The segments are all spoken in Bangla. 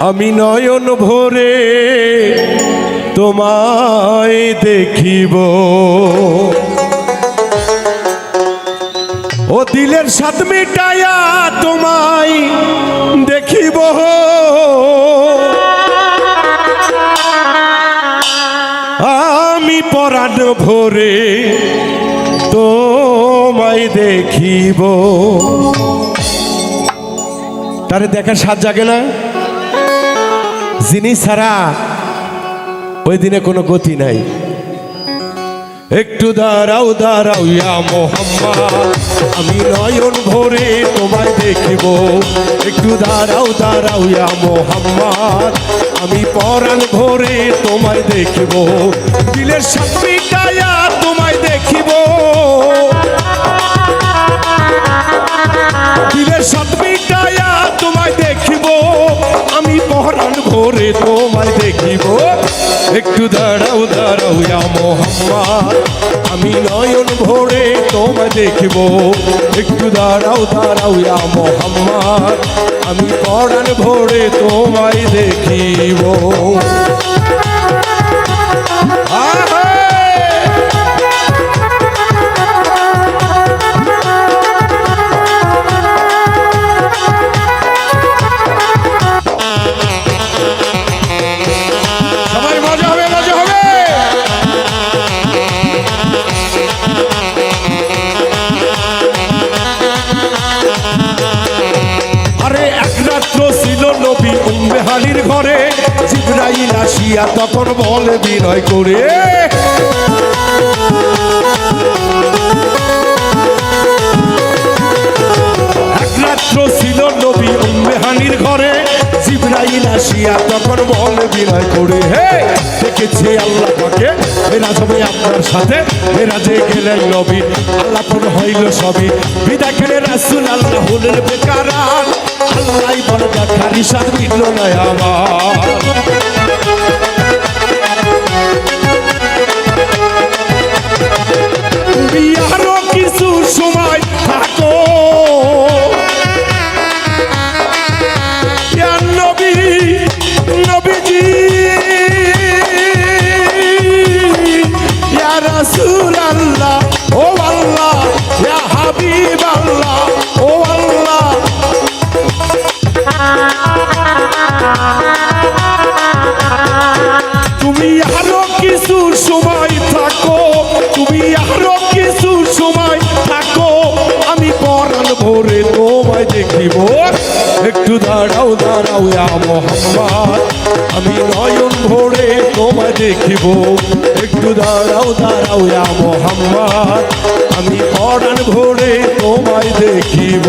আমি নয়ন ভরে তোমায় দেখিব। ও দিলের সাথ মিটাইয়া তোমায় দেখিব। আমি পরাণ ভরে তোমায় দেখিব। তারে দেখার সাজ জাগে না? যিনি ছাড়া ওই দিনে কোনো গতি নাই। একটু দাঁড়াও দাঁড়াও ইয়া মোহাম্মদ। আমি নয়ন ভরে তোমায় দেখিব। একটু দাঁড়াও দাঁড়াও ইয়া মোহাম্মদ। আমি পরাণ ভরে তোমায় দেখিব। দিলের সাথে একটু দাঁড়াও দাঁড়াও ইয়া মোহাম্মদ। আমি নয়ন ভরে তোমায় দেখিব। একটু দাঁড়াও দাঁড়াও ইয়া মোহাম্মদ। আমি পরাণ ভরে তোমায় দেখিব। হালির ঘরে জিব্রাইল আসিয়া তখন বলে বিনয় করে এক রাত্র ছিল নবী উম্মে হানির ঘরে। জিব্রাইল আসিয়া তখন বলে বিনয় করে, হে, দেখেছে আল্লাহ পাকে এরা যাবে আপনার সাথে এরা যে গেলেন নবী আল্লাহ হইল সবই। বিদা খেলে রাসুল আল্লাহ হলেন বেকার আল্লাহ বলে দেখা নিশান মিটল না আমার। তুমি আরও কিছু সময় থাকো, তুমি আরও কিছু সময় থাকো। আমি পরাণ ভরে তোমায় দেখিব। একটু দাঁড়াও দাঁড়াও মোহাম্মদ। আমি নয়ন ভরে তোমায় দেখিব। একটু দাঁড়াও দাঁড়াও মোহাম্মদ। আমি পরাণ ভরে তোমায় দেখিব।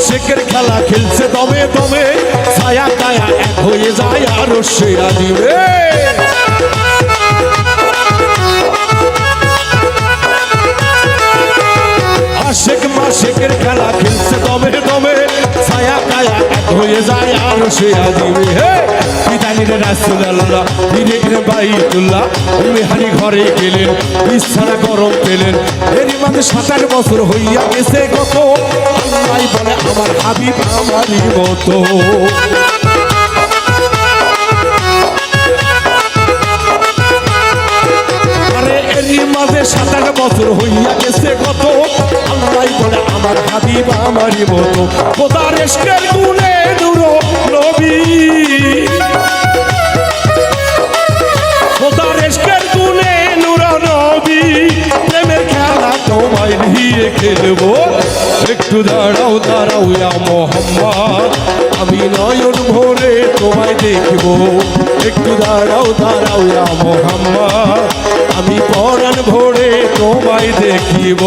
আশেক মাসেকের খেলা খেলছে দমে দমে। ছায়া কায়া এক হয়ে যায় আর সে আজিবে আশেক মাসেকের খেলা খেলছে দমে দমে। ছায়া কায়া এক হয়ে যায় আর সে আজিবে হে বিদানির রাসুল আল্লাহ ধীরে ধীরে বাইতুল্লাহ মেহারি ঘরে গেলেন, বিছানা গরম পেলেন। এরই মাঝে সাতাশ বছর হইয়া গেছে কত আল্লাহ বলে, আমার হাবিব আমারই মতো। মাঝে বছর হইয়া গেছে কত আল্লাহ বলে, আমার হাবিব আমারই মতো। কোদার দাঁড়াও দাঁড়াও ইয়া মোহাম্মদ। আমি নয়ন ভরে তোমায় দেখব। একটু দাঁড়াও দাঁড়াও ইয়া মোহাম্মদ। আমি পরাণ ভরে তোমায় দেখিব।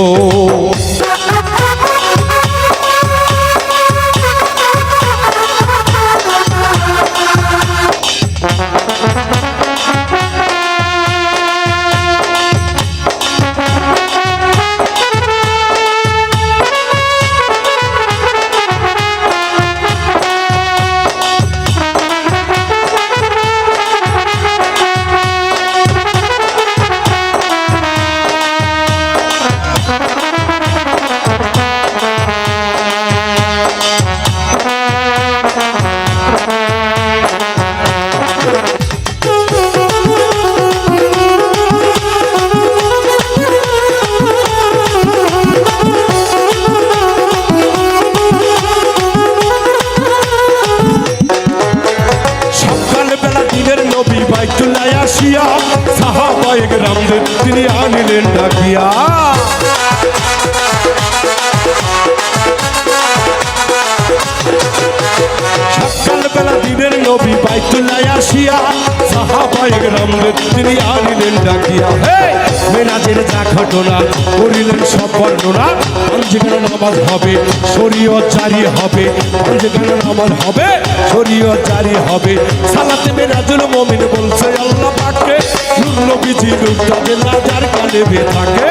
গ্রামদের তিনি আনিলেন ডাকিয়া। মেরাজের যা ঘটনা করিলেন সব বর্ণনা। পঞ্চগান নামাজ হবে শরীয়ত জারি হবে। পঞ্চগান নামাজ হবে শরীয়ত জারি হবে। সালাতে মেরাজুল মমিন বলছে আল্লাহ পাককে নবীজি লুকটাতে লাজার কালেবে থাকে।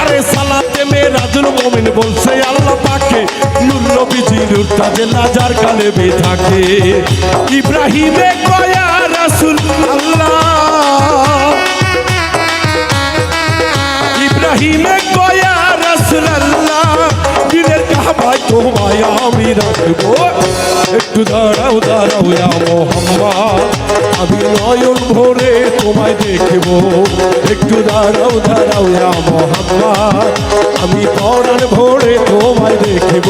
আরে সালাতে মেরাজুল মমিন বলছে আল্লাহ পাকে নূর নবীজি নাজার কালেবে থাকে। ইব্রাহিমে কয়া রাসুল আল্লাহ। ইব্রাহিমে কয়া রাসুল আল্লাহ। দিনের কাবায় তোমায় আমি রাখব। একটু দাঁড়াও দাঁড়াও ইয়া মোহাম্মদ আমি নয়ন ভরে তোমায় দেখব। একটু দাঁড়াও দাঁড়াও ইয়া মোহাম্মদ আমি পরাণ ভরে তোমায় দেখব।